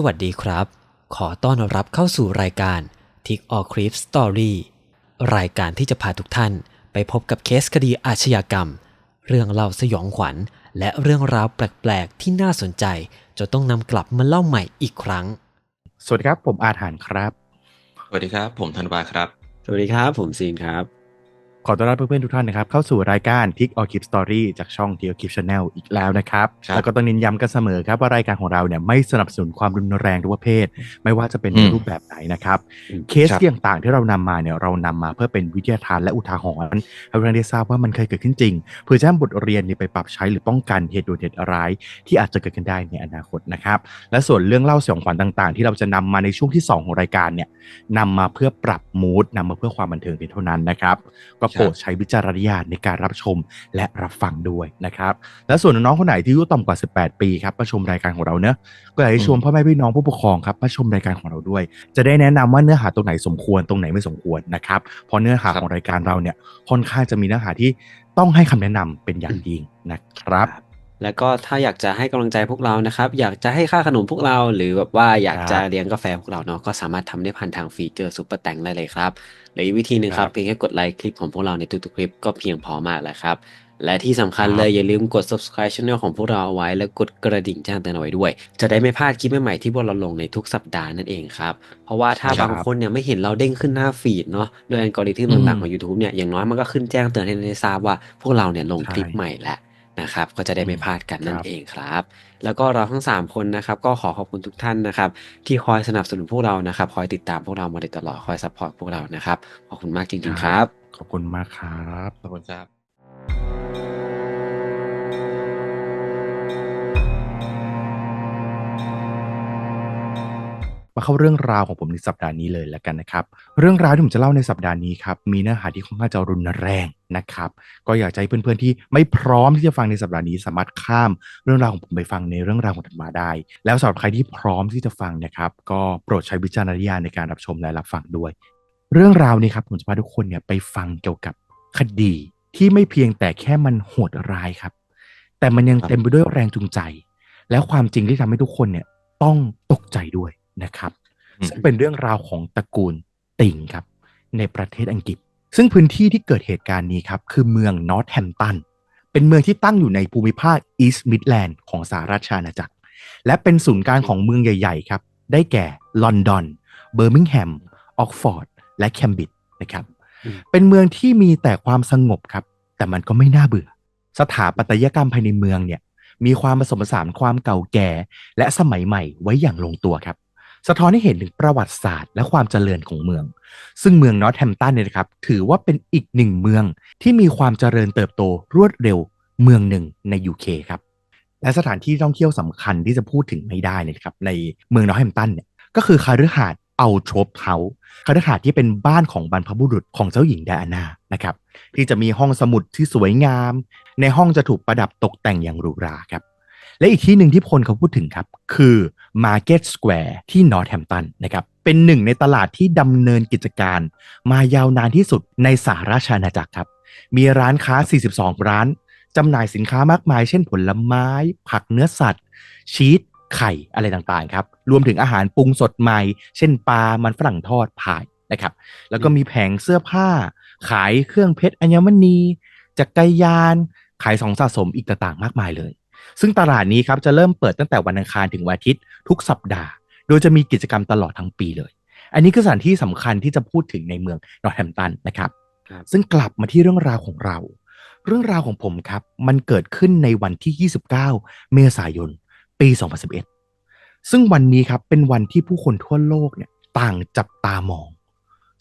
สวัสดีครับ ขอต้อนรับเข้าสู่รายการ Tick or Creep Story รายการที่จะพาทุกท่านไปพบกับเคสคดีอาชญากรรม เรื่องเล่าสยองขวัญ และเรื่องราวแปลก ๆ ที่น่าสนใจจนต้องนำกลับมาเล่าใหม่อีกครั้ง สวัสดีครับ ผมอาถานครับ สวัสดีครับ ผมธันวาครับ สวัสดีครับ ผมซีนครับ ขอต้อนรับเพื่อนๆทุกท่านนะครับ เข้าสู่รายการ Tick or Keep Story จากช่อง Tick or Keep Channel อีกแล้วนะครับครับแล้วก็ต้องเน้นย้ำกันเสมอครับว่ารายการของเราเนี่ยไม่สนับสนุนความรุนแรงทุกประเภทไม่ว่าจะเป็นในรูปแบบไหนนะครับอืมเคสที่ต่างๆที่เรานำมาเนี่ยเรานำมาเพื่อเป็นวิทยาทานและอุทาหรณ์ให้เราได้ทราบว่ามันเคยเกิดขึ้นจริง เพื่อจะนำบทเรียนนี้ไปปรับใช้หรือป้องกันเหตุด่วนเหตุร้ายที่อาจจะเกิดขึ้นได้ในอนาคตนะครับและส่วนเรื่องเล่าสยองขวัญต่างๆ ที่เราจะนำมาในช่วงที่ 2 ของรายการเนี่ยนำมาเพื่อปรับมูดนำมาเพื่อความบันเทิงเพียงเท่านั้นนะครับก็โปรดใช้วิจารณญาณในการรับชมและรับฟังด้วยนะครับ และส่วนน้องๆคนไหนที่อายุต่ำกว่า 18 ปีครับมาชมรายการของเราเนอะก็อยากให้ชวนพ่อแม่พี่น้องผู้ปกครองครับมาชมรายการของเราด้วย จะได้แนะนำว่าเนื้อหาตรงไหนสมควรตรงไหนไม่สมควรนะครับเพราะเนื้อหาของรายการเราเนี่ยค่อนข้างจะมีเนื้อหาที่ต้องให้คำแนะนำเป็นอย่างยิ่งนะครับ แล้วก็ถ้าอยากจะให้กำลังใจพวกเรานะครับ อยากจะให้ค่าขนมพวกเรา หรือแบบว่าอยากจะครับเลี้ยงกาแฟพวกเราเนาะก็สามารถทำได้ผ่านทางฟีเจอร์ซุปเปอร์แตงได้เลยครับหรืออีกวิธีหนึ่งครับครับเพียงแค่กดไลค์คลิปของพวกเราในทุกๆคลิปก็เพียงพอมากแล้วครับ และที่สำคัญครับเลยอย่าลืมกด subscribe channel ของพวกเราเอาไว้ แล้วกดกระดิ่งแจ้งเตือนเอาไว้ด้วย จะได้ไม่พลาดคลิปใหม่ๆที่พวกเราลงในทุกสัปดาห์นั่นเองครับ เพราะว่าถ้าครับบางคนเนี่ยไม่เห็นเราเด้งขึ้นหน้าฟีดเนาะด้วยอัลกอริทึมอืมต่างๆของ YouTube เนี่ยอย่างน้อยมันก็ขึ้นแจ้งเตือนให้ได้ทราบว่าพวกเราเนี่ยลงคลิปใช่ใหม่แล้ว นะครับ ก็จะได้ไม่พลาดกันนั่คนรับเองครับ แล้วก็เราทั้ง 3 คนนะครับ ก็ขอขอบคุณทุกท่านนะครับ ที่คอยสนับสนุนพวกเรานะครับ คอยติดตามพวกเรามาโดยตลอดคอยซัพพอร์ตพวกเรานะครับ ขอบคุณมากจริงๆครับ ขอบคุณมากครับขอบคุณครับ มาเข้าเรื่องราวของผมในสัปดาห์นี้เลยแล้วกันนะครับ เรื่องราวที่ผมจะเล่าในสัปดาห์นี้ครับมีเนื้อหาที่ค่อนข้างจะรุนแรงนะครับ ก็อยากให้เพื่อนๆที่ไม่พร้อมที่จะฟังในสัปดาห์นี้ สามารถข้ามเรื่องราวของผมไปฟังในเรื่องราวของถัดมาได้ แล้วสำหรับใครที่พร้อมที่จะฟังนะครับก็โปรดใช้วิจารณญาณในการรับชมและรับฟังด้วย เรื่องราวนี้ครับผมจะพาทุกคนเนี่ยไปฟังเกี่ยวกับคดีที่ไม่เพียงแต่แค่มันโหดร้ายครับ แต่มันยังเต็มไปด้วยแรงจูงใจ และความจริงที่ทำให้ทุกคนเนี่ยต้องตกใจด้วย นะครับอืมซึ่งเป็นเรื่องราวของตระกูลติงครับ ในประเทศอังกฤษ ซึ่งพื้นที่ที่เกิดเหตุการณ์นี้ครับ คือเมืองนอร์ทแฮมตันเป็นเมืองที่ตั้งอยู่ในภูมิภาคอีสต์มิดแลนด์ของสหราชอาณาจักร และเป็นศูนย์กลางของเมืองใหญ่ ๆ ครับ ได้แก่ลอนดอน เบอร์มิงแฮม ออกฟอร์ด และแคมบริดจ์นะครับอืมเป็นเมืองที่มีแต่ความสงบครับ แต่มันก็ไม่น่าเบื่อ สถาปัตยกรรมภายในเมืองเนี่ย มีความผสมผสานความเก่าแก่ และสมัยใหม่ไว้อย่างลงตัวครับ สะท้อนให้เห็นถึงประวัติศาสตร์และความเจริญของเมือง ซึ่งเมืองนอตแฮมตันเนี่ยนะครับถือว่าเป็นอีกหนึ่งเมืองที่มีความเจริญเติบโตรวดเร็วเมืองหนึ่งใน UK ครับ และสถานที่ท่องเที่ยวสำคัญที่จะพูดถึงไม่ได้เนยนะครับในเมืองนอตแฮมตันเนี่ยก็คือคาฤหาสน์อัลโทรปเฮาส์คาฤหาสน์ที่เป็นบ้านของบรรพบุรุษของเจ้าหญิงไดอาน่านะครับที่จะมีห้องสมุดที่สวยงาม ในห้องจะถูกประดับตกแต่งอย่างหรูหราครับ และอีกที่หนึ่งที่พลเขาพูดถึงครับ คือ Market Square ที่นอร์ทแฮมตันนะครับเป็นหนึ่งในตลาดที่ดำเนินกิจการ มายาวนานที่สุดในสหราชอาณาจักรครับ มีร้านค้า 42 ร้านจำหน่ายสินค้ามากมาย เช่นผลไม้ ผักเนื้อสัตว์ ชีสไข่อะไรต่างๆครับ รวมถึงอาหารปรุงสดใหม่ เช่นปลา มันฝรั่งทอดพายนะครับ แล้วก็มีแผงเสื้อผ้า ขายเครื่องเพชรอัญมณี จักรยาน ขายของสะสมอีกต่างๆ มากมายเลย ซึ่งตลาดนี้ครับจะเริ่มเปิดตั้งแต่วันอังคารถึงวันอาทิตย์ทุกสัปดาห์ โดยจะมีกิจกรรมตลอดทั้งปีเลย อันนี้คือสถานที่สำคัญที่จะพูดถึงในเมืองนอร์ทแฮมตันนะครับครับ ซึ่งกลับมาที่เรื่องราวของเรา เรื่องราวของผมครับ มันเกิดขึ้นในวันที่ 29 เมษายน ปี 2011 ซึ่งวันนี้ครับเป็นวันที่ผู้คนทั่วโลกเนี่ยต่างจับตามอง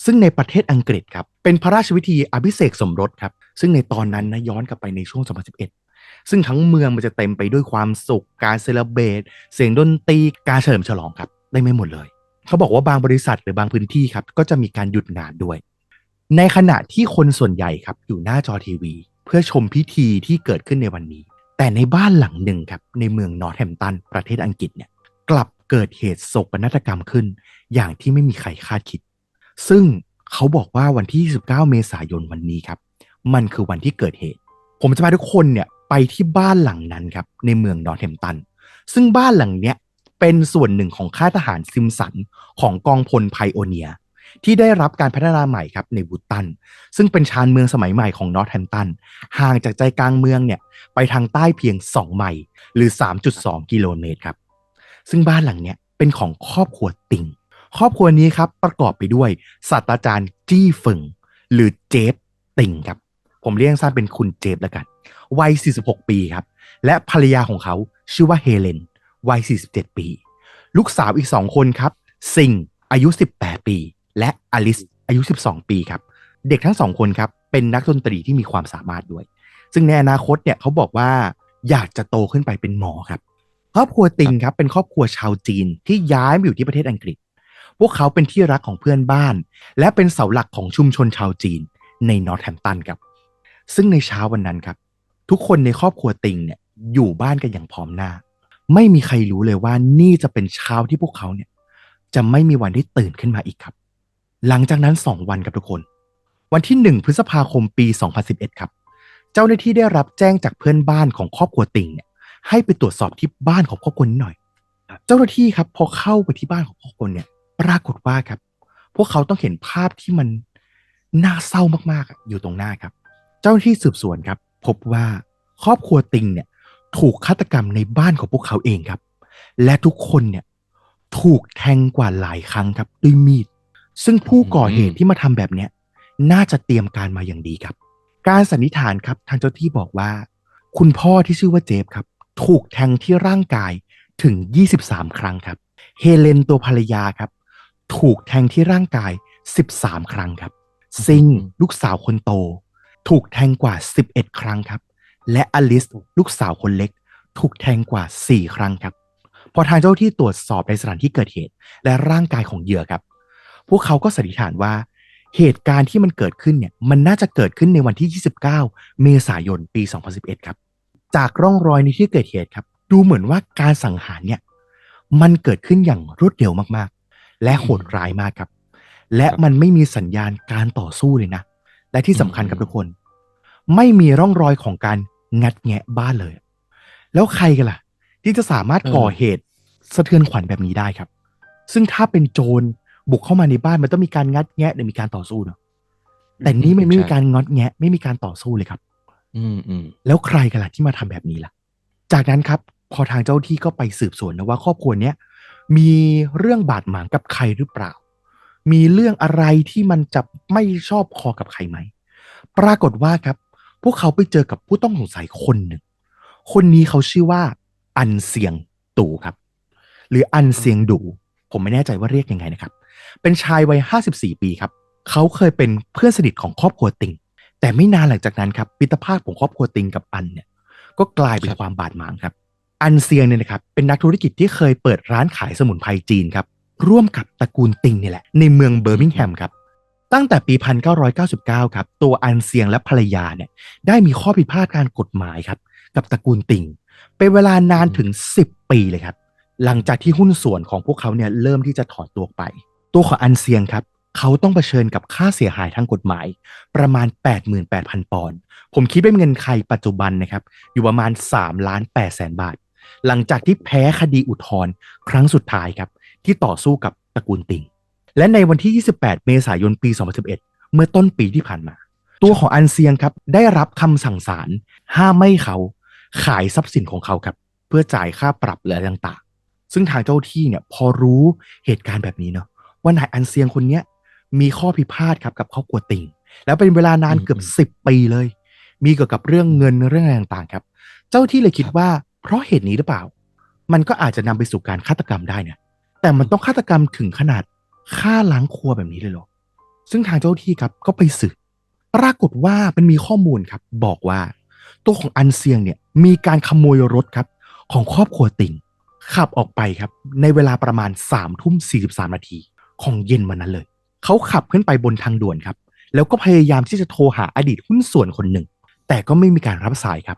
ซึ่งในประเทศอังกฤษครับเป็นพระราชพิธีอภิเษกสมรสครับซึ่งในตอนนั้นนะย้อนกลับไปในช่วง 2011 ซึ่งทั้งเมืองมันจะเต็มไปด้วยความสุข การเซเลบรตเสียงดนตรีการเฉลิมฉลองครับได้ไม่หมดเลย เขาบอกว่าบางบริษัทหรือบางพื้นที่ครับก็จะมีการหยุดงานด้วย ในขณะที่คนส่วนใหญ่ครับอยู่หน้าจอทีวี เพื่อชมพิธีที่เกิดขึ้นในวันนี้ แต่ในบ้านหลังหนึ่งครับในเมืองนอร์ทแฮมตันประเทศอังกฤษเนี่ยกลับเกิดเหตุโศกนาฏกรรมขึ้น อย่างที่ไม่มีใครคาดคิด ซึ่งเขาบอกว่าวันที่ 29 เมษายนวันนี้ครับ มันคือวันที่เกิดเหตุ ผมจะพาทุกคนเนี่ย ไปที่บ้านหลังนั้นครับในเมืองนอร์ทแฮมตัน ซึ่งบ้านหลังเนี้ยเป็นส่วนหนึ่งของค่ายทหารซิมสันของกองพลไพโอเนีย ที่ได้รับการพัฒนาใหม่ครับในบูตัน ซึ่งเป็นชานเมืองสมัยใหม่ของนอร์ทแฮมตัน ห่างจากใจกลางเมืองเนี่ยไปทางใต้เพียง 2 ไมล์หรือ 3.2 กิโลเมตรครับ ซึ่งบ้านหลังเนี้ยเป็นของครอบครัวติง ครอบครัวนี้ครับประกอบไปด้วยศาสตราจารย์จี้เฟิงหรือเจฟติงครับ ผมเรียกสั้นเป็นคุณเจฟแล้วกัน วัย 46 ปีครับ และภรรยาของเขาชื่อว่าเฮเลน วัย 47 ปี ลูกสาวอีก 2 คนครับ ซิงอายุ 18 ปี และอลิสอายุ 12 ปีครับ เด็กทั้งสองคนครับ เป็นนักดนตรีที่มีความสามารถด้วย ซึ่งในอนาคตเนี่ยเขาบอกว่าอยากจะโตขึ้นไปเป็นหมอครับ ครอบครัวติงครับเป็นครอบครัวชาวจีนที่ย้ายมาอยู่ที่ประเทศอังกฤษ พวกเขาเป็นที่รักของเพื่อนบ้าน และเป็นเสาหลักของชุมชนชาวจีนในนอร์ทแฮมป์ตันครับ ซึ่งในเช้าวันนั้นครับ ทุกคนในครอบครัวติงเนี่ยอยู่บ้านกันอย่างพร้อมหน้า ไม่มีใครรู้เลยว่านี่จะเป็นเช้าที่พวกเขาเนี่ยจะไม่มีวันที่ตื่นขึ้นมาอีกครับ หลังจากนั้น 2 วันครับทุกคน วันที่ 1 พฤษภาคมปี 2011 ครับ เจ้าหน้าที่ได้รับแจ้งจากเพื่อนบ้านของครอบครัวติงเนี่ยให้ไปตรวจสอบที่บ้านของครอบครัวนี้หน่อย เจ้าหน้าที่ครับพอเข้าไปที่บ้านของครอบครัวเนี่ย ปรากฏว่าครับ พวกเขาต้องเห็นภาพที่มันน่าเศร้ามากๆอะอยู่ตรงหน้าครับ เจ้าหน้าที่สืบสวนครับ พบว่าครอบครัวติงเนี่ยถูกฆาตกรรมในบ้านของพวกเขาเองครับ และทุกคนเนี่ยถูกแทงกว่าหลายครั้งครับด้วยมีด ซึ่งผู้ก่อเหตุที่มาทำแบบเนี้ยน่าจะเตรียมการมาอย่างดีครับ การสันนิษฐานครับทางเจ้าที่บอกว่า คุณพ่อที่ชื่อว่าเจฟครับ ถูกแทงที่ร่างกายถึง 23 ครั้งครับ เฮเลนตัวภรรยาครับ ถูกแทงที่ร่างกาย 13 ครั้งครับ ซิง ลูกสาวคนโต ถูกแทงกว่า 11 ครั้งครับ และอลิสลูกสาวคนเล็ก ถูกแทงกว่า 4 ครั้งครับ พอทางเจ้าที่ตรวจสอบในสถานที่เกิดเหตุ และร่างกายของเหยื่อครับ พวกเขาก็สันนิษฐานว่า เหตุการณ์ที่มันเกิดขึ้นเนี่ยมันน่าจะเกิดขึ้นในวันที่ 29 เมษายนปี 2011 ครับ จากร่องรอยในที่เกิดเหตุครับ ดูเหมือนว่าการสังหารเนี่ยมันเกิดขึ้นอย่างรวดเร็วมากๆ และโหดร้ายมากครับ และมันไม่มีสัญญาณการต่อสู้เลยนะ และที่สำคัญครับทุกคน ไม่มีร่องรอยของการงัดแงะบ้านเลย แล้วใครกันล่ะ ที่จะสามารถก่อเหตุสะเทือนขวัญแบบนี้ได้ครับ ซึ่งถ้าเป็นโจรบุกเข้ามาในบ้านมันต้องมีการงัดแงะหรือมีการต่อสู้เนาะแต่นี่มันไม่มีการงัดแงะ ไม่มีการต่อสู้เลยครับ อืมอืมแล้วใครกันล่ะที่มาทำแบบนี้ล่ะ จากนั้นครับ พอทางเจ้าที่ก็ไปสืบสวนนะว่าครอบครัวเนี้ยมีเรื่องบาดหมางกับใครหรือเปล่า มีเรื่องอะไรที่มันจะไม่ชอบคอกับใครไหม ปรากฏว่าครับ พวกเขาไปเจอกับผู้ต้องสงสัยคนหนึ่ง คนนี้เขาชื่อว่า อันเซียงตู่ครับ หรืออันเซียงดูผมไม่แน่ใจว่าเรียกยังไงนะครับ เป็นชายวัย 54 ปีครับ เขาเคยเป็นเพื่อนสนิทของครอบครัวติง แต่ไม่นานหลังจากนั้นครับมิตรภาพของครอบครัวติงกับอันเนี่ย ก็กลายเป็นความบาดหมางครับ อันเซียงเนี่ยนะครับ เป็นนักธุรกิจที่เคยเปิดร้านขายสมุนไพรจีนครับ ร่วมกับตระกูลติงนี่แหละ ในเมืองเบอร์มิงแฮมครับ ตั้งแต่ปี 1999 ครับ ตัวอันเซียงและภรรยาเนี่ย ได้มีข้อผิพาดการกฎหมายครับ กับตระกูลติงเป็นเวลานานถึง 10 ปีเลยครับ หลังจากที่หุ้นส่วนของพวกเขาเนี่ยเริ่มที่จะถอนตัวไป ตัวของอันเซียงครับเขาต้องเผชิญกับค่าเสียหายทางกฎหมาย ประมาณ 88,000 ปอนด์ผมคิดเป็นเงินไทยปัจจุบันนะครับ อยู่ประมาณ3ล้าน8แสนบาท หลังจากที่แพ้คดีอุทธรณ์ครั้งสุดท้ายครับ ที่ต่อสู้กับตระกูลติง และในวันที่ 28 เมษายนปี 2011 เมื่อต้นปีที่ผ่านมา ตัวของอันเซียงครับได้รับคำสั่งศาลห้ามไม่ให้เขาขายทรัพย์สินของเขาครับ เพื่อจ่ายค่าปรับและต่างๆ ซึ่งทางเจ้าที่เนี่ยพอรู้เหตุการณ์แบบนี้เนาะว่านายอันเซียงคนเนี้ยมีข้อพิพาทครับกับครอบครัวติง แล้วเป็นเวลานานเกือบสิบปีเลย มีเกี่ยวกับเรื่องเงินเรื่องอะไรต่างๆครับ เจ้าที่เลยคิดว่าเพราะเหตุนี้หรือเปล่า มันก็อาจจะนำไปสู่การฆาตกรรมได้เนี่ย แต่มันต้องฆาตกรรมถึงขนาดฆ่าล้างครัวแบบนี้เลยเหรอ ซึ่งทางเจ้าที่ครับก็ไปสืบปรากฏว่ามันมีข้อมูลครับ บอกว่า ตัวของอันเซียงเนี่ยมีการขโมยรถครับ ของครอบครัวติงขับออกไปครับ ในเวลาประมาณ3ามทุ่มสีนาที ของเย็นวันนั้นเลย เขาขับขึ้นไปบนทางด่วนครับ แล้วก็พยายามที่จะโทรหาอดีตหุ้นส่วนคนหนึ่ง แต่ก็ไม่มีการรับสายครับ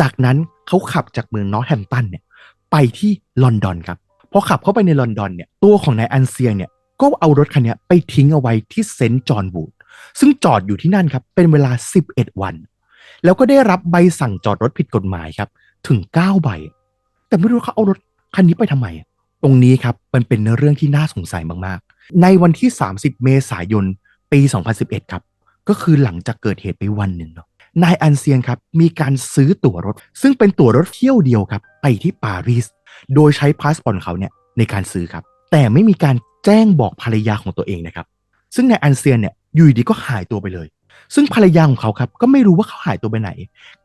จากนั้นเขาขับจากเมืองนอร์แฮมป์ตันเนี่ยไปที่ลอนดอนครับ พอขับเข้าไปในลอนดอนเนี่ยตัวของนายอันเซียงเนี่ยก็เอารถคันนี้ไปทิ้งเอาไว้ที่เซนต์จอห์นวูดซึ่งจอดอยู่ที่นั่นครับ เป็นเวลา 11 วัน แล้วก็ได้รับใบสั่งจอดรถผิดกฎหมายครับ ถึง 9 ใบ แต่ไม่รู้เขาเอารถคันนี้ไปทำไม ตรงนี้ครับ มันเป็นเรื่องที่น่าสงสัยมากๆ ในวันที่ 30 เมษายน ปี 2011 ครับ ก็คือหลังจากเกิดเหตุไปวันหนึ่งเนาะนายอันเซียงครับ มีการซื้อตั๋วรถ ซึ่งเป็นตั๋วรถเที่ยวเดียวครับ ไปที่ปารีส โดยใช้พาสปอร์ตเขาเนี่ยในการซื้อครับ แต่ไม่มีการแจ้งบอกภรรยาของตัวเองนะครับ ซึ่งนายอันเซียนเนี่ยอยู่ดีก็หายตัวไปเลย ซึ่งภรรยาของเขาครับก็ไม่รู้ว่าเขาหายตัวไปไหน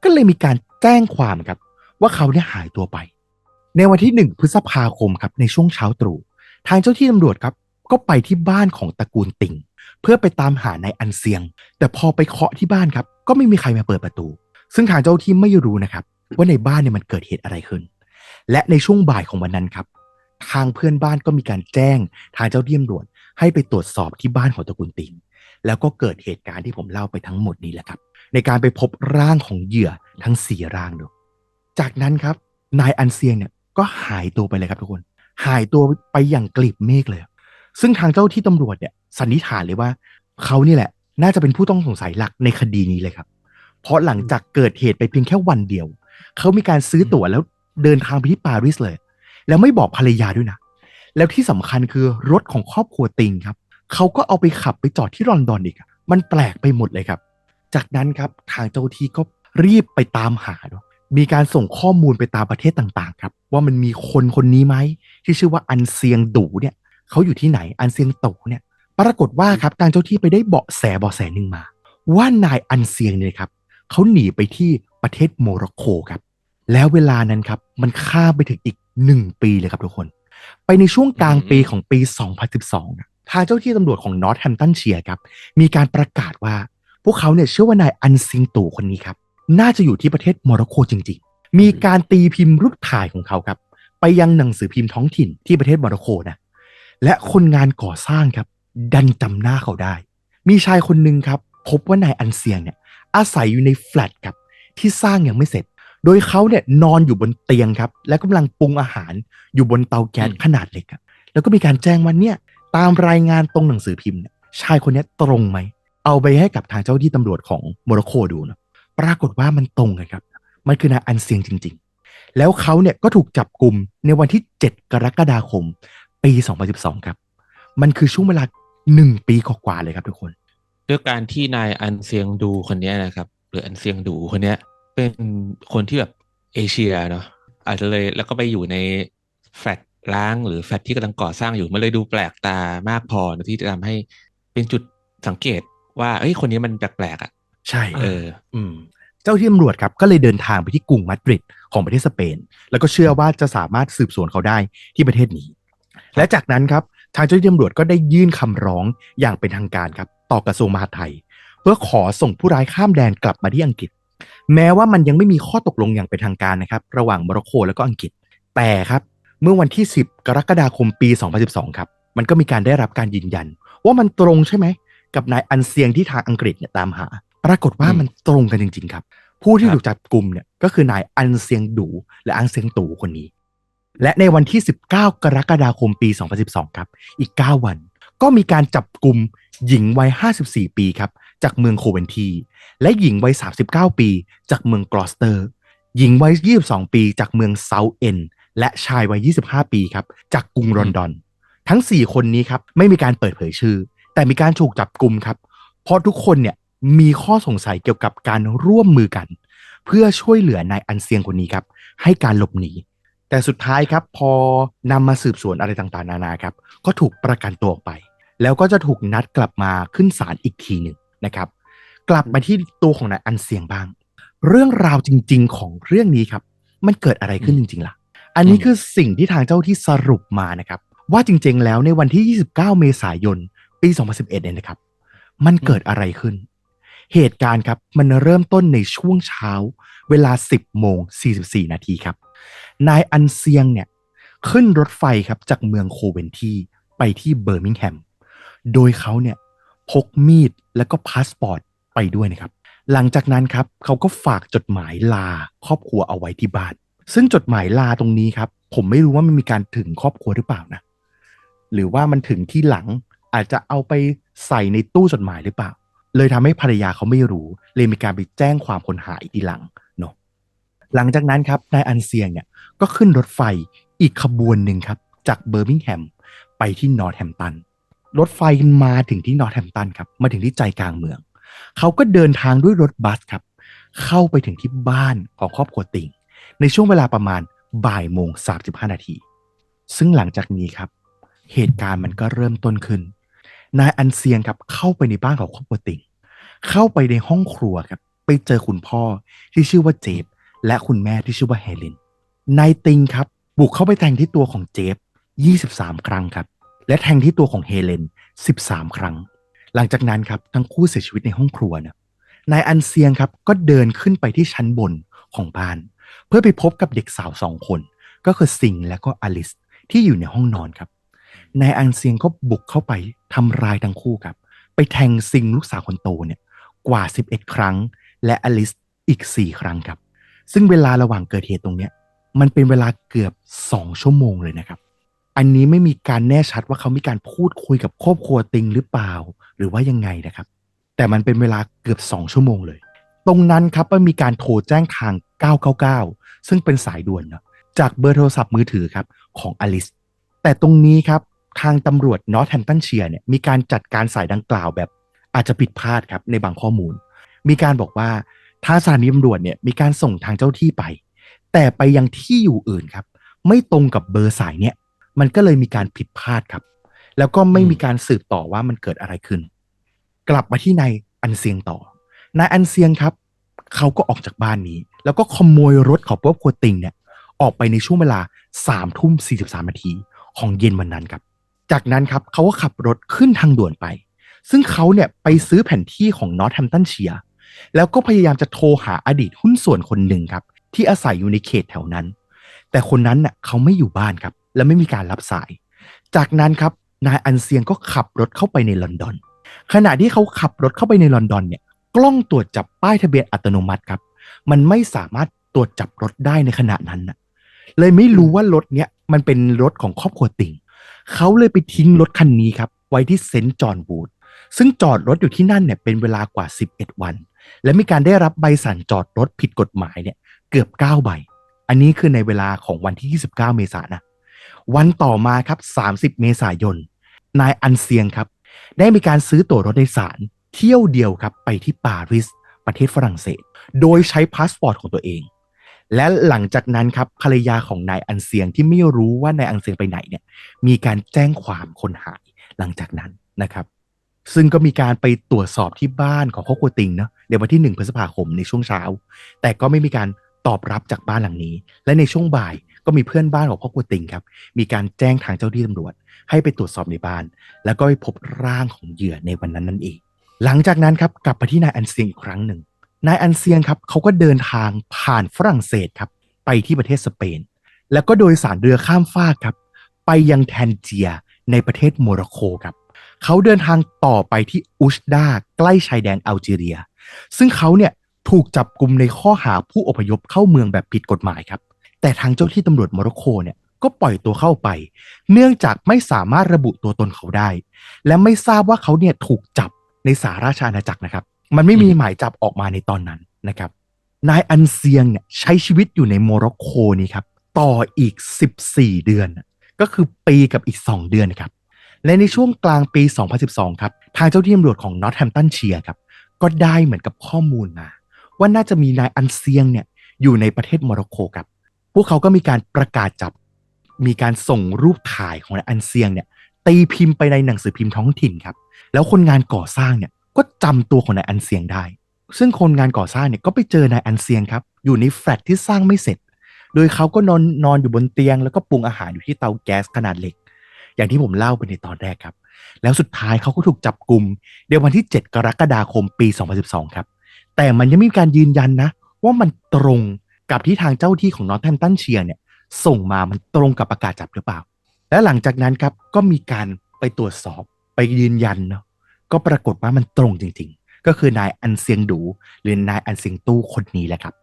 ก็เลยมีการแจ้งความครับว่าเขาเนี่ยหายตัวไป ในวันที่ 1 พฤษภาคมครับในช่วงเช้าตรู่ทางเจ้าที่ตำรวจครับก็ไปที่บ้านของตระกูลติ่งเพื่อไปตามหานายอันเซียง แต่พอไปเคาะที่บ้านครับ ก็ไม่มีใครมาเปิดประตู ซึ่งทางเจ้าที่ไม่รู้นะครับ ว่าในบ้านเนี่ยมันเกิดเหตุอะไรขึ้น และในช่วงบ่ายของวันนั้นครับ ทางเพื่อนบ้านก็มีการแจ้งทางเจ้าที่ตำรวจให้ไปตรวจสอบที่บ้านของตระกูลติ่งแล้วก็เกิดเหตุการณ์ที่ผมเล่าไปทั้งหมดนี้แหละครับ ในการไปพบร่างของเหยื่อทั้งสี่ร่างด้วยจากนั้นครับ นายอันเซียงเนี่ยก็หายตัวไปเลยครับทุกคน หายตัวไปอย่างกลีบเมฆเลย ซึ่งทางเจ้าที่ตำรวจเนี่ยสันนิษฐานเลยว่าเขานี่แหละ น่าจะเป็นผู้ต้องสงสัยหลักในคดีนี้เลยครับ เพราะหลังจากเกิดเหตุไปเพียงแค่วันเดียว เขามีการซื้อตั๋วแล้ว เดินทางไปที่ปารีสเลย แล้วไม่บอกภรรยาด้วยนะ แล้วที่สำคัญคือรถของครอบครัวติงครับเขาก็เอาไปขับไปจอดที่ลอนดอนอีกมันแปลกไปหมดเลยครับ จากนั้นครับทางเจ้าที่ก็รีบไปตามหาเนอะมีการส่งข้อมูลไปตามประเทศต่างๆ ครับ ว่ามันมีคนคนนี้ไหมที่ชื่อว่าอันเซียงดูเนี่ยเขาอยู่ที่ไหนอันเซียงตูเนี่ย ปรากฏว่าครับทางเจ้าที่ไปได้เบาะแสเบาะแสหนึ่งมา ว่านายอันเซียงเนี่ยครับเขาหนีไปที่ประเทศโมร็อกโกครับ แล้วเวลานั้นครับ มันข้ามไปถึงอีกหนึ่งปีเลยครับทุกคน ไปในช่วงกลางปีของปี 2012นะทางเจ้าที่ตำรวจของนอร์ทแฮมป์ตันเชียร์ครับมีการประกาศว่า พวกเขาเนี่ยเชื่อว่านายอันซิงตู่คนนี้ครับ น่าจะอยู่ที่ประเทศโมร็อกโกจริง ๆ มีการตีพิมพ์รูปถ่ายของเขาครับ ไปยังหนังสือพิมพ์ท้องถิ่นที่ประเทศโมร็อกโกนะและคนงานก่อสร้างครับ ดันจำหน้าเขาได้ มีชายคนหนึ่งครับ พบว่านายอันเซียงเนี่ยอาศัยอยู่ในแฟลตครับที่สร้างยังไม่เสร็จ โดยเขาเนี่ยนอนอยู่บนเตียงครับ และกำลังปรุงอาหารอยู่บนเตาแก๊สขนาดเล็กอะแล้วก็มีการแจ้งว่าเนี่ยตามรายงานตรงหนังสือพิมพ์เนี่ยชายคนเนี้ยตรงไหม เอาไปให้กับทางเจ้าที่ตำรวจของโมร็อกโกดูนะปรากฏว่ามันตรงเลยครับ มันคือนายอันเซียงจริง ๆ แล้วเขาเนี่ยก็ถูกจับกลุ่มในวันที่ 7 กรกฎาคม ปี 2012 ครับ มันคือช่วงเวลา1ปีกว่าๆเลยครับทุกคน ด้วยการที่นายอันเซียงดูคนเนี้ยนะครับ หรืออันเซียงดูคนเนี้ย เป็นคนที่แบบเอเชียเนาะอาจจะเลยแล้วก็ไปอยู่ในแฟลตล้างหรือแฟลตที่กำลังก่อสร้างอยู่มันเลยดูแปลกตามากพอนะที่จะทำให้เป็นจุดสังเกตว่าเอ้ยคนนี้มันแปลกๆอะ ใช่เออ อืมเจ้าที่ตำรวจครับก็เลยเดินทางไปที่กรุงมาดริดของประเทศสเปน แล้วก็เชื่อว่าจะสามารถสืบสวนเขาได้ที่ประเทศนี้ และจากนั้นครับทางเจ้าหน้าที่ตำรวจก็ได้ยื่นคำร้องอย่างเป็นทางการครับ ต่อกระทรวงมหาดไทย เพื่อขอส่งผู้ร้ายข้ามแดนกลับมาที่อังกฤษ แม้ว่ามันยังไม่มีข้อตกลงอย่างเป็นทางการนะครับ ระหว่างโมร็อกโกและก็อังกฤษ แต่ครับ เมื่อวันที่ 10 กรกฎาคมปี 2012 ครับ มันก็มีการได้รับการยืนยัน ว่ามันตรงใช่ไหม กับนายอันเซียงที่ทางอังกฤษเนี่ยตามหา ปรากฏว่าอืมมันตรงกันจริง ๆ ครับ ผู้ที่ครับถูกจับกลุ่มเนี่ยก็คือนายอันเซียงดู และอันเซียงตู่คนนี้ และในวันที่ 19 กรกฎาคมปี 2012 ครับ อีก 9 วัน ก็มีการจับกลุ่มหญิงวัย 54 ปีครับ จากเมืองโคเวนที และหญิงวัย 39 ปี จากเมืองกลอสเตอร์ หญิงวัย 22 ปี จากเมืองเซาเอ็นและชายวัย 25 ปีครับ จากกรุงลอนดอน ทั้ง 4 คนนี้ครับ ไม่มีการเปิดเผยชื่อ แต่มีการถูกจับกลุ่มครับ เพราะทุกคนเนี่ยมีข้อสงสัยเกี่ยวกับการร่วมมือกัน เพื่อช่วยเหลือนายอันเซียงคนนี้ครับ ให้การหลบหนี แต่สุดท้ายครับ พอนำมาสืบสวนอะไรต่างๆ นานาครับ ก็ถูกประกันตัวออกไป แล้วก็จะถูกนัดกลับมาขึ้นศาลอีกทีหนึ่ง นะครับ กลับมาที่ตัวของนายอันเซียงบ้าง เรื่องราวจริง ๆ ของเรื่องนี้ครับ มันเกิดอะไรขึ้นจริง ๆล่ะ อันนี้คือสิ่งที่ทางเจ้าที่สรุปมานะครับ ว่าจริง ๆ แล้วในวันที่ 29 เมษายน ปี 2011 เนี่ยนะครับ มันเกิดอะไรขึ้น เหตุการณ์ครับมันเริ่มต้นในช่วงเช้า เวลา 10โมง44 นาทีครับ นายอันเซียงเนี่ยขึ้นรถไฟครับจากเมืองโคเวนทีไปที่เบอร์มิงแฮม โดยเขาเนี่ยพกมีด และก็พาสปอร์ตไปด้วยนะครับ หลังจากนั้นครับเขาก็ฝากจดหมายลาครอบครัวเอาไว้ที่บ้าน ซึ่งจดหมายลาตรงนี้ครับ ผมไม่รู้ว่ามันมีการถึงครอบครัวหรือเปล่านะ หรือว่ามันถึงที่หลังอาจจะเอาไปใส่ในตู้จดหมายหรือเปล่า เลยทำให้ภรรยาเขาไม่รู้ เลยมีการไปแจ้งความคนหายทีหลังเนาะหลังจากนั้นครับนายอันเซียงเนี่ยก็ขึ้นรถไฟอีกขบวนหนึ่งครับ จากเบอร์มิงแฮมไปที่นอร์ทแฮมตัน รถไฟมาถึงที่นอร์ทแฮมตันครับ มาถึงที่ใจกลางเมือง เขาก็เดินทางด้วยรถบัสครับ เข้าไปถึงที่บ้านของครอบครัวติง ในช่วงเวลาประมาณบ่ายโมง35นาที ซึ่งหลังจากนี้ครับ เหตุการณ์มันก็เริ่มต้นขึ้น นายอันเซียงครับ เข้าไปในบ้านของครอบครัวติง เข้าไปในห้องครัวครับ ไปเจอคุณพ่อที่ชื่อว่าเจฟและคุณแม่ที่ชื่อว่าเฮเลนนายติงครับ บุกเข้าไปแทงที่ตัวของเจฟ23 ครั้งครับ และแทงที่ตัวของเฮเลน 13 ครั้ง หลังจากนั้นครับทั้งคู่เสียชีวิตในห้องครัวนะนายอันเซียงครับก็เดินขึ้นไปที่ชั้นบนของบ้าน เพื่อไปพบกับเด็กสาวสองคน ก็คือซิงและก็อลิสที่อยู่ในห้องนอนครับนายอันเซียงก็บุกเข้าไปทำร้ายทั้งคู่ครับ ไปแทงซิงลูกสาวคนโตเนี่ยกว่า 11 ครั้ง และอลิสอีก 4 ครั้งครับ ซึ่งเวลาระหว่างเกิดเหตุตรงเนี้ยมันเป็นเวลาเกือบ 2 ชั่วโมงเลยนะครับ อันนี้ไม่มีการแน่ชัดว่าเขามีการพูดคุยกับครอบครัวติงหรือเปล่า หรือว่ายังไงนะครับ แต่มันเป็นเวลาเกือบ 2 ชั่วโมงเลย ตรงนั้นครับมันมีการโทรแจ้งทาง 999 ซึ่งเป็นสายด่วนเนาะจากเบอร์โทรศัพท์มือถือครับของอลิสแต่ตรงนี้ครับทางตำรวจนอตแฮมตันเชียร์เนี่ยมีการจัดการสายดังกล่าวแบบอาจจะผิดพลาดครับในบางข้อมูล มีการบอกว่าทางสถานีตำรวจเนี่ยมีการส่งทางเจ้าที่ไป แต่ไปยังที่อยู่อื่นครับ ไม่ตรงกับเบอร์สายเนี่ย มันก็เลยมีการผิดพลาดครับ แล้วก็ไม่มีการสืบต่อว่ามันเกิดอะไรขึ้น กลับมาที่นายอันเซียงต่อนายอันเซียงครับ เขาก็ออกจากบ้านนี้ แล้วก็ขโมยรถของพวกครัวติงเนี่ย ออกไปในช่วงเวลาสามทุ่มสี่สิบสามนาทีของเย็นวันนั้นครับ จากนั้นครับเขาก็ขับรถขึ้นทางด่วนไป ซึ่งเขาเนี่ยไปซื้อแผนที่ของนอตแฮมตันเชียร์แล้วก็พยายามจะโทรหาอดีตหุ้นส่วนคนหนึ่งครับ ที่อาศัยอยู่ในเขตแถวนั้น แต่คนนั้นน่ะเขาไม่อยู่บ้านครับ และไม่มีการรับสาย จากนั้นครับนายอันเซียงก็ขับรถเข้าไปในลอนดอน ขณะที่เขาขับรถเข้าไปในลอนดอนเนี่ยกล้องตรวจจับป้ายทะเบียนอัตโนมัติครับ มันไม่สามารถตรวจจับรถได้ในขณะนั้นนะเลยไม่รู้ว่ารถเนี้ยมันเป็นรถของครอบครัวติงเขาเลยไปทิ้งรถคันนี้ครับ ไว้ที่เซนต์จอห์นบูดซึ่งจอดรถอยู่ที่นั่นเนี่ยเป็นเวลากว่า 11 วัน และมีการได้รับใบสั่งจอดรถผิดกฎหมายเนี่ยเกือบ 9 ใบ อันนี้คือในเวลาของวันที่ 29 เมษายนนะ วันต่อมาครับ 30 เมษายน นายอันเซียงครับ ได้มีการซื้อตั๋วรถโดยสารเที่ยวเดียวครับไปที่ปารีสประเทศฝรั่งเศส โดยใช้พาสปอร์ตของตัวเอง และหลังจากนั้นครับภรรยาของนายอันเซียงที่ไม่รู้ว่านายอันเซียงไปไหนเนี่ยมีการแจ้งความคนหายหลังจากนั้นนะครับ ซึ่งก็มีการไปตรวจสอบที่บ้านของครอบครัวติงเนาะในวันที่ 1 พฤษภาคมในช่วงเช้า แต่ก็ไม่มีการตอบรับจากบ้านหลังนี้ และในช่วงบ่าย ก็มีเพื่อนบ้านของครอบครัวติงครับ มีการแจ้งทางเจ้าที่ตำรวจ ให้ไปตรวจสอบในบ้าน แล้วก็ไปพบร่างของเหยื่อในวันนั้นนั่นเอง หลังจากนั้นครับกลับไปที่นายอันเซียงอีกครั้งหนึ่ง นายอันเซียงครับเขาก็เดินทางผ่านฝรั่งเศสครับ ไปที่ประเทศสเปน แล้วก็โดยสารเรือข้ามฟากครับ ไปยังแทนเจียในประเทศโมร็อกโกครับ เขาเดินทางต่อไปที่อุชดาใกล้ชายแดนอัลจีเรีย ซึ่งเขาเนี่ยถูกจับกลุ่มในข้อหาผู้อพยพเข้าเมืองแบบผิดกฎหมายครับ แต่ทางเจ้าที่ตำรวจโมร็อกโกเนี่ยก็ปล่อยตัวเข้าไป เนื่องจากไม่สามารถระบุตัวตนเขาได้ และไม่ทราบว่าเขาเนี่ยถูกจับในสหราชอาณาจักรนะครับ มันไม่มีหมายจับออกมาในตอนนั้นนะครับ นายอันเซียงเนี่ยใช้ชีวิตอยู่ในโมร็อกโกนี่ครับ ต่ออีก 14 เดือน ก็คือปีกับอีก 2 เดือนครับ และในช่วงกลางปี 2012 ครับ ทางเจ้าที่ตำรวจของนอตแฮมตันเชียร์ครับ ก็ได้เหมือนกับข้อมูลมา ว่าน่าจะมีนายอันเซียงเนี่ยอยู่ในประเทศโมร็อกโกครับ วกเขาก็มีการประกาศจับ มีการส่งรูปถ่ายของนายอันเซียงเนี่ยตีพิมพ์ไปในหนังสือพิมพ์ท้องถิ่นครับ แล้วคนงานก่อสร้างเนี่ยก็จำตัวของนายอันเซียงได้ ซึ่งคนงานก่อสร้างเนี่ยก็ไปเจอนายอันเซียงครับ อยู่ในแฟลตที่สร้างไม่เสร็จ โดยเขาก็นอนนอนอยู่บนเตียง แล้วก็ปรุงอาหารอยู่ที่เตาแก๊สขนาดเล็ก อย่างที่ผมเล่าไปในตอนแรกครับ แล้วสุดท้ายเขาก็ถูกจับกลุ่มในวันที่ 7 กรกฎาคมปี 2012 ครับ แต่มันยังไม่มีการยืนยันนะ ว่ามันตรง กับที่ทางเจ้าที่ของนอตแฮมตันเชียร์เนี่ยส่งมามันตรงกับประกาศจับหรือเปล่า และหลังจากนั้นครับก็มีการไปตรวจสอบไปยืนยันเนาะก็ปรากฏว่ามันตรงจริง ๆ ก็คือนายอันเซียงดูหรือนายอันเซียงตู้คนนี้แหละครับ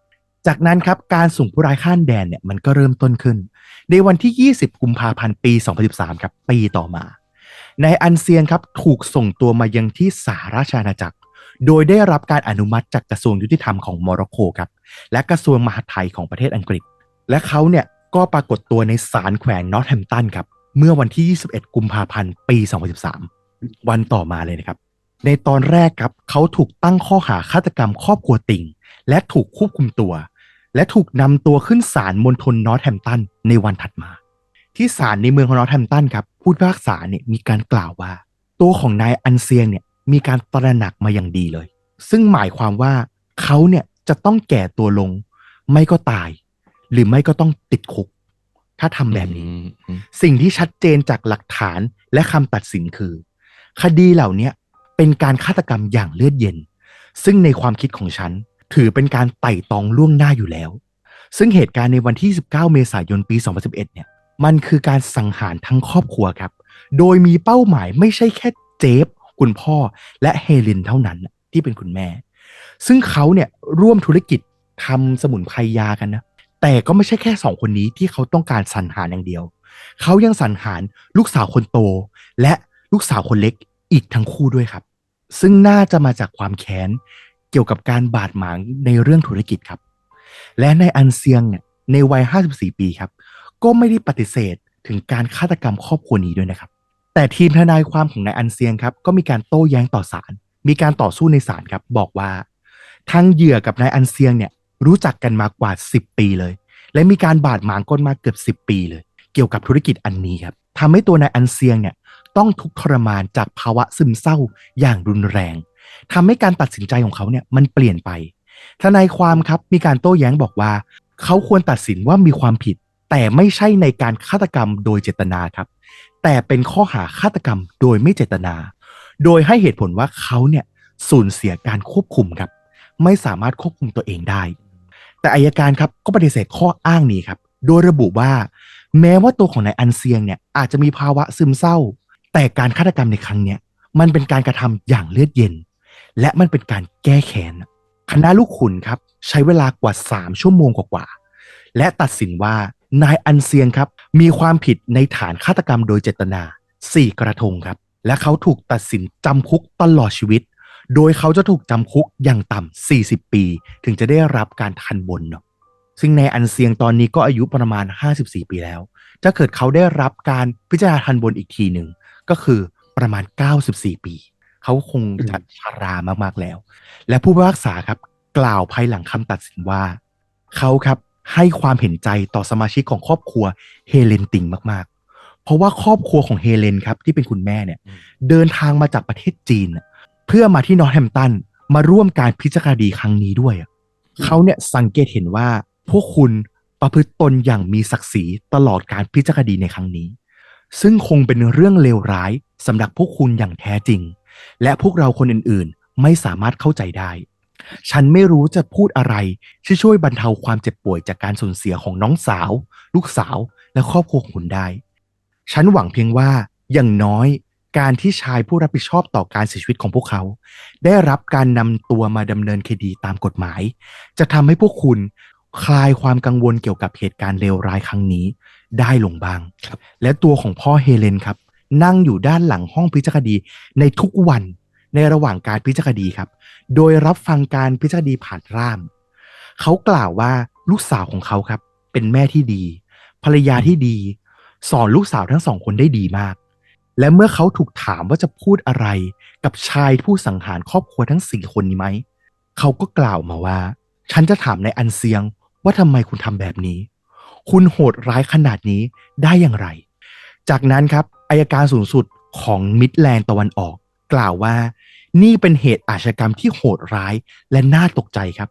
จากนั้นครับการส่งผู้ร้ายข้ามแดนเนี่ยมันก็เริ่มต้นขึ้น ในวันที่ 20 กุมภาพันธ์ปี 2013 ครับปีต่อมานายอันเซียงครับถูกส่งตัวมายังที่สหราชอาณาจักร โดยได้รับการอนุมัติจากกระทรวงยุติธรรมของโมร็อกโกครับ และกระทรวงมหาดไทยของประเทศอังกฤษ และเขาเนี่ยก็ปรากฏตัวในศาลแขวงนอตแฮมตันครับ เมื่อวันที่ 21 กุมภาพันธ์ ปี 2013 วันต่อมาเลยนะครับ ในตอนแรกครับเขาถูกตั้งข้อหาฆาตกรรมครอบครัวติ่ง และถูกควบคุมตัว และถูกนำตัวขึ้นศาลมณฑลนอร์ทแฮมตันในวันถัดมา ที่ศาลในเมืองของนอร์ทแฮมตันครับผู้พิพากษาเนี่ยมีการกล่าวว่า ตัวของนายอันเซียงเนี่ยมีการตระหนักมาอย่างดีเลย ซึ่งหมายความว่าเขาเนี่ย จะต้องแก่ตัวลง ไม่ก็ตาย หรือไม่ก็ต้องติดคุก ถ้าทำแบบนี้อืมอืมสิ่งที่ชัดเจนจากหลักฐานและคำตัดสินคือ คดีเหล่าเนี้ยเป็นการฆาตกรรมอย่างเลือดเย็น ซึ่งในความคิดของฉัน ถือเป็นการไต่ตองล่วงหน้าอยู่แล้ว ซึ่งเหตุการณ์ในวันที่ 19 เมษายนปี 2011 เนี่ย มันคือการสังหารทั้งครอบครัวครับ โดยมีเป้าหมายไม่ใช่แค่เจฟคุณพ่อและเฮเลนเท่านั้นน่ะที่เป็นคุณแม่ ซึ่งเขาเนี่ยร่วมธุรกิจทำสมุนไพรยากันนะ แต่ก็ไม่ใช่แค่สองคนนี้ที่เขาต้องการสรรหารอย่างเดียว เขายังสรรหารลูกสาวคนโต และลูกสาวคนเล็กอีกทั้งคู่ด้วยครับ ซึ่งน่าจะมาจากความแค้นเกี่ยวกับการบาดหมางในเรื่องธุรกิจครับ และในอันเซียงเนี่ยในวัย 54 ปีครับ ก็ไม่ได้ปฏิเสธถึงการฆาตกรรมครอบครัวนี้ด้วยนะครับ แต่ทีมทนายความของนายอันเซียงครับ ก็มีการโต้แย้งต่อศาล มีการต่อสู้ในศาลครับ บอกว่า ทางเหยื่อกับนายอันเซียงเนี่ยรู้จักกันมากว่า 10 ปีเลย และมีการบาดหมางกันมาเกือบ 10 ปีเลย เกี่ยวกับธุรกิจอันนี้ครับทำให้ตัวนายอันเซียงเนี่ยต้องทุกข์ทรมานจากภาวะซึมเศร้าอย่างรุนแรงทำให้การตัดสินใจของเขาเนี่ยมันเปลี่ยนไป ทนายความครับมีการโต้แย้งบอกว่า เขาควรตัดสินว่ามีความผิด แต่ไม่ใช่ในการฆาตกรรมโดยเจตนาครับ แต่เป็นข้อหาฆาตกรรมโดยไม่เจตนา โดยให้เหตุผลว่าเขาเนี่ยสูญเสียการควบคุมครับ ไม่สามารถควบคุมตัวเองได้ แต่อายการครับก็ปฏิเสธข้ออ้างนี้ครับ โดยระบุว่า แม้ว่าตัวของนายอันเซียงเนี่ยอาจจะมีภาวะซึมเศร้า แต่การฆาตกรรมในครั้งเนี้ยมันเป็นการกระทำอย่างเลือดเย็น และมันเป็นการแก้แค้นคณะลูกขุนครับ ใช้เวลากว่า 3 ชั่วโมงกว่าๆและตัดสินว่านายอันเซียงครับ มีความผิดในฐานฆาตกรรมโดยเจตนา 4 กระทงครับ และเขาถูกตัดสินจำคุกตลอดชีวิต โดยเขาจะถูกจำคุกอย่างต่ำ40 ปี ถึงจะได้รับการทันบนเนาะซึ่งในอันเซียงตอนนี้ก็อายุประมาณ 54 ปีแล้ว ถ้าเกิดเขาได้รับการพิจารณาทันบนอีกทีหนึ่ง ก็คือประมาณ 94 ปี เขาคงจะชารามากๆแล้ว และผู้พิพากษาครับ กล่าวภายหลังคำตัดสินว่า เขาครับให้ความเห็นใจต่อสมาชิกของครอบครัวเฮเลนติงมากๆ เพราะว่าครอบครัวของเฮเลนครับที่เป็นคุณแม่เนี่ย เดินทางมาจากประเทศจีนน่ะ เพื่อมาที่นอร์ทแฮมป์ตันมาร่วมการพิจารณาคดีครั้งนี้ด้วยอะเขาเนี่ยสังเกตเห็นว่าพวกคุณประพฤติตนอย่างมีศักดิ์ศรีตลอดการพิจารณาคดีในครั้งนี้ ซึ่งคงเป็นเรื่องเลวร้ายสำหรับพวกคุณอย่างแท้จริง และพวกเราคนอื่นๆ ไม่สามารถเข้าใจได้ ฉันไม่รู้จะพูดอะไรที่ช่วยบรรเทาความเจ็บป่วยจากการสูญเสียของน้องสาว ลูกสาวและครอบครัวของคุณได้ ฉันหวังเพียงว่าอย่างน้อย การที่ชายผู้รับผิดชอบต่อการเสียชีวิตของพวกเขา ได้รับการนำตัวมาดำเนินคดีตามกฎหมาย จะทำให้พวกคุณคลายความกังวลเกี่ยวกับเหตุการณ์เลวร้ายครั้งนี้ได้ลงบ้างครับและตัวของพ่อเฮเลนครับ นั่งอยู่ด้านหลังห้องพิจารณาคดีในทุกวันในระหว่างการพิจารณาคดีครับ โดยรับฟังการพิจารณาคดีผ่านร่าม เขากล่าวว่าลูกสาวของเขาครับ เป็นแม่ที่ดี ภรรยาที่ดี สอนลูกสาวทั้งสองคนได้ดีมาก และเมื่อเขาถูกถามว่าจะพูดอะไร กับชายผู้สังหารครอบครัวทั้งสี่คนนี้ไหม เขาก็กล่าวมาว่า ฉันจะถามในอันเซียงว่าทำไมคุณทำแบบนี้ คุณโหดร้ายขนาดนี้ได้อย่างไร จากนั้นครับอายการสูงสุดของมิดแลนด์ตะวันออก กล่าวว่า นี่เป็นเหตุอาชญากรรมที่โหดร้ายและน่าตกใจครับ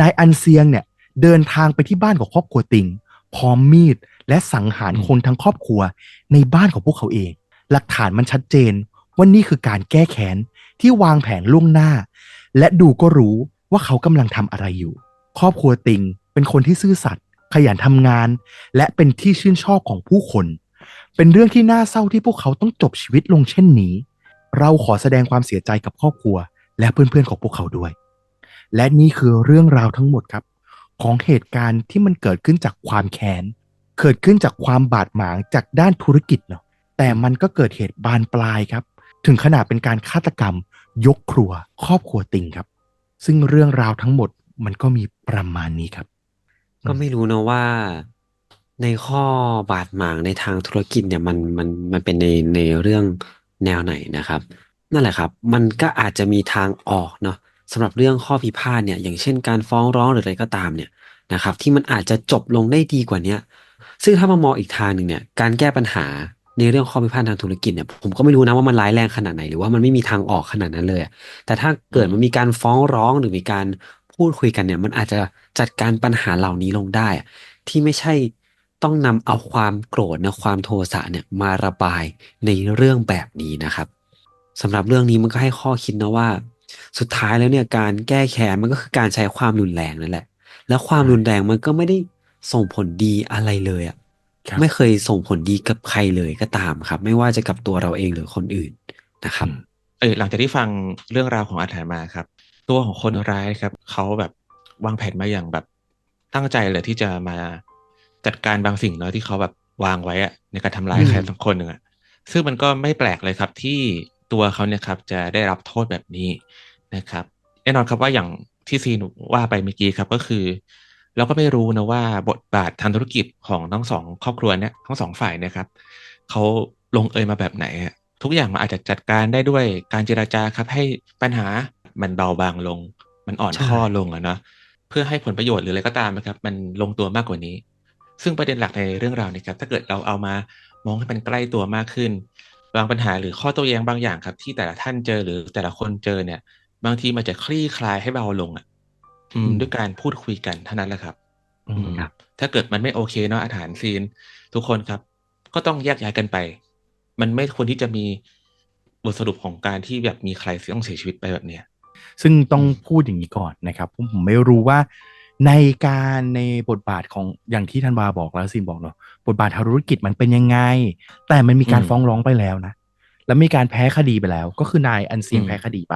นายอันเซียงเนี่ยเดินทางไปที่บ้านของครอบครัวติงพร้อมมีดและสังหารคนทั้งครอบครัวในบ้านของพวกเขาเอง หลักฐานมันชัดเจนว่านี่คือการแก้แค้นที่วางแผนล่วงหน้า และดูก็รู้ว่าเขากำลังทำอะไรอยู่ ครอบครัวติงเป็นคนที่ซื่อสัตย์ขยันทำงาน และเป็นที่ชื่นชอบของผู้คน เป็นเรื่องที่น่าเศร้าที่พวกเขาต้องจบชีวิตลงเช่นนี้ เราขอแสดงความเสียใจกับครอบครัว และเพื่อนๆของพวกเขาด้วย และนี่คือเรื่องราวทั้งหมดครับ ของเหตุการณ์ที่มันเกิดขึ้นจากความแค้นเกิดขึ้นจากความบาดหมางจากด้านธุรกิจเนาะ แต่มันก็เกิดเหตุบานปลายครับ ถึงขนาดเป็นการฆาตกรรม ยกครัว ครอบครัวติงครับ ซึ่งเรื่องราวทั้งหมดมันก็มีประมาณนี้ครับ ก็ไม่รู้นะว่าในข้อบาดหมางในทางธุรกิจเนี่ยมันมันมันเป็นในในเรื่องแนวไหนนะครับ นั่นแหละครับ มันก็อาจจะมีทางออกเนาะสำหรับเรื่องข้อพิพาทเนี่ย อย่างเช่นการฟ้องร้องหรืออะไรก็ตามเนี่ยนะครับ ที่มันอาจจะจบลงได้ดีกว่าเนี้ยซึ่งถ้ามามองอีกทางหนึ่งเนี่ย การแก้ปัญหา ในเรื่องข้อพิพาททางธุรกิจเนี่ยผมก็ไม่รู้นะว่ามันร้ายแรงขนาดไหนหรือว่ามันไม่มีทางออกขนาดนั้นเลยอะแต่ถ้าเกิดมันมีการฟ้องร้องหรือมีการพูดคุยกันเนี่ย มันอาจจะจัดการปัญหาเหล่านี้ลงได้อะที่ไม่ใช่ต้องนำเอาความโกรธนะความโทสะเนี่ยมาระบายในเรื่องแบบนี้นะครับสำหรับเรื่องนี้มันก็ให้ข้อคิดนะว่า สุดท้ายแล้วเนี่ยการแก้แค้นมันก็คือการใช้ความรุนแรงนั่นแหละ แล้วความรุนแรงมันก็ไม่ได้ส่งผลดีอะไรเลยอะครับ ไม่เคยส่งผลดีกับใครเลยก็ตามครับ ไม่ว่าจะกับตัวเราเองหรือคนอื่นนะครับเออหลังจากที่ฟังเรื่องราวของอาถรรพ์มาครับ ตัวของคนร้ายครับเขาแบบวางแผนมาอย่างแบบตั้งใจเลยที่จะมาจัดการบางสิ่งเนาะที่เขาแบบวางไว้อะในการทำร้ายอืมใครสักคนหนึ่งอะซึ่งมันก็ไม่แปลกเลยครับที่ตัวเขาเนี่ยครับจะได้รับโทษแบบนี้นะครับแน่นอนครับว่าอย่างที่ซีนว่าไปเมื่อกี้ครับก็คือ เราก็ไม่รู้นะว่าบทบาททางธุรกิจของทั้งสองครอบครัวเนี่ยทั้งสองฝ่ายเนี่ยครับเขาลงเอยมาแบบไหน ทุกอย่างมันอาจจะจัดการได้ด้วยการเจราจาครับ ให้ปัญหามันเบาบางลง มันอ่อนข้อลงอะเนาะเพื่อให้ผลประโยชน์หรืออะไรก็ตามนะครับ มันลงตัวมากกว่านี้ ซึ่งประเด็นหลักในเรื่องราวนี้ครับถ้าเกิดเราเอามามองให้มันใกล้ตัวมากขึ้น บางปัญหาหรือข้อโต้แย้งบางอย่างครับ ที่แต่ละท่านเจอหรือแต่ละคนเจอเนี่ย บางทีมันจะคลี่คลายให้เบาลงอะ อืมอืม ด้วยการพูดคุยกันเท่านั้นแหละครับ อืมอืมถ้าเกิดมันไม่โอเคเนาะอาถรรพ์ซีน ทุกคนครับ ก็ต้องแยกย้ายกันไป มันไม่ควรที่จะมีบทสรุปของการที่แบบมีใครต้องเสียชีวิตไปแบบเนี้ยซึ่งต้องพูดอย่างนี้ก่อนนะครับผมผมไม่รู้ว่าในการในบทบาทของอย่างที่ธันวาบอกแล้วซินบอกเนาะบทบาททางธุรกิจมันเป็นยังไง แต่มันมีการอืมฟ้องร้องไปแล้วนะ แล้วมีการแพ้คดีไปแล้ว ก็คือนายอันเซียงอืมแพ้คดีไป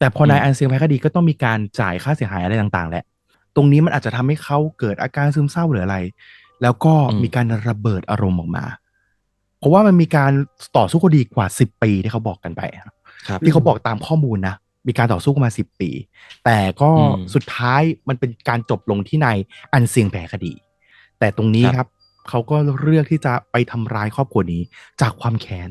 แต่พอนายอืมอันเซียงแพ้คดีก็ต้องมีการจ่ายค่าเสียหายอะไรต่างๆ แหละ ตรงนี้มันอาจจะทำให้เขาเกิดอาการซึมเศร้าหรืออะไร แล้วก็มีการระเบิดอารมณ์ออกมา เพราะว่ามันมีการต่อสู้คดีกว่าสิบปีที่เขาบอกกันไปครับที่เขาบอกตามข้อมูลนะมีการต่อสู้กันมาสิบปี แต่ก็อืมสุดท้ายมันเป็นการจบลงที่นายอันเซียงแพ้คดี แต่ตรงนี้ครับครับเขาก็เลือกที่จะไปทำร้ายครอบครัวนี้จากความแค้น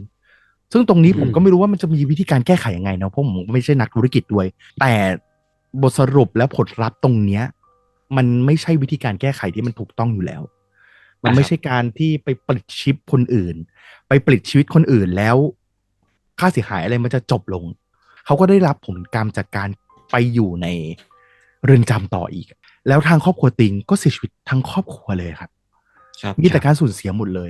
ซึ่งตรงนี้อืมผมก็ไม่รู้ว่ามันจะมีวิธีการแก้ไขยังไงเนาะเพราะผมไม่ใช่นักธุรกิจด้วย แต่บทสรุปและผลลัพธ์ตรงเนี้ย มันไม่ใช่วิธีการแก้ไขที่มันถูกต้องอยู่แล้ว มันไม่ใช่การที่ไปปลิดชิปคนอื่น ไปปลิดชีวิตคนอื่นแล้ว ค่าเสียหายอะไรมันจะจบลง เขาก็ได้รับผลกรรมจากการไปอยู่ในเรือนจำต่ออีก แล้วทางครอบครัวติงก็เสียชีวิตทั้งครอบครัวเลยครับครับมีแต่การสูญเสียหมดเลย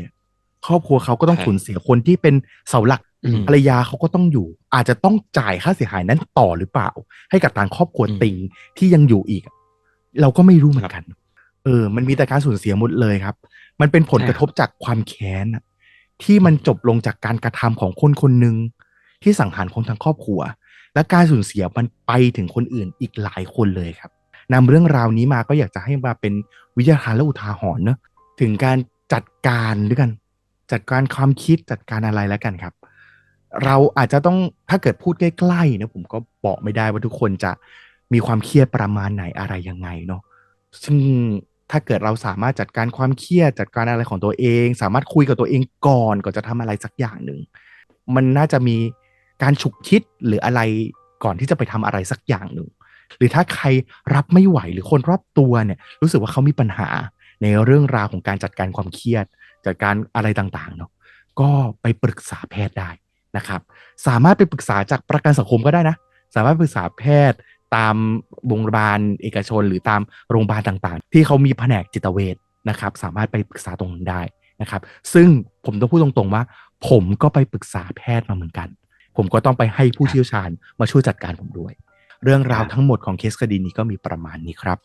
ครอบครัวเขาก็ต้องครับสูญเสียคนที่เป็นเสาหลักอืม ภรรยาเขาก็ต้องอยู่ อาจจะต้องจ่ายค่าเสียหายนั้นต่อหรือเปล่า ให้กับทางครอบครัวอืมติงที่ยังอยู่อีก เราก็ไม่รู้เหมือนกัน เออ มันมีแต่การสูญเสียหมดเลยครับ มันเป็นผลกระทบจากความแค้นอะที่มันจบลงจากการกระทำของคนคนหนึ่งที่สังหารคนทั้งครอบครัว และการสูญเสียมันไปถึงคนอื่นอีกหลายคนเลยครับนำเรื่องราวนี้มาก็อยากจะให้มาเป็นวิทยาทานและอุทาหรณ์เนอะถึงการจัดการด้วยกัน จัดการความคิดจัดการอะไรแล้วกันครับ เราอาจจะต้องถ้าเกิดพูดใกล้ๆนะผมก็บอกไม่ได้ว่าทุกคนจะมีความเครียดประมาณไหนอะไรยังไงเนาะซึ่งถ้าเกิดเราสามารถจัดการความเครียดจัดการอะไรของตัวเอง สามารถคุยกับตัวเองก่อนก่อนจะทำอะไรสักอย่างหนึ่งมันน่าจะมีการฉุกคิดหรืออะไรก่อนที่จะไปทำอะไรสักอย่างหนึ่งหรือถ้าใครรับไม่ไหวหรือคนรอบตัวเนี่ยรู้สึกว่าเขามีปัญหาในเรื่องราวของการจัดการความเครียด จัดการอะไรต่างๆเนาะก็ไปปรึกษาแพทย์ได้ นะครับ สามารถไปปรึกษาจากประกันสังคมก็ได้นะ สามารถปรึกษาแพทย์ตามโรงพยาบาลเอกชน หรือตามโรงพยาบาลต่างๆ ที่เขามีแผนกจิตเวชนะครับ สามารถไปปรึกษาตรงนั้นได้นะครับ ซึ่งผมต้องพูดตรงๆว่า ผมก็ไปปรึกษาแพทย์มาเหมือนกัน ผมก็ต้องไปให้ผู้เชี่ยวชาญมาช่วยจัดการผมด้วย เรื่องราวทั้งหมดของเคสคดีนี้ก็มีประมาณนี้ครับ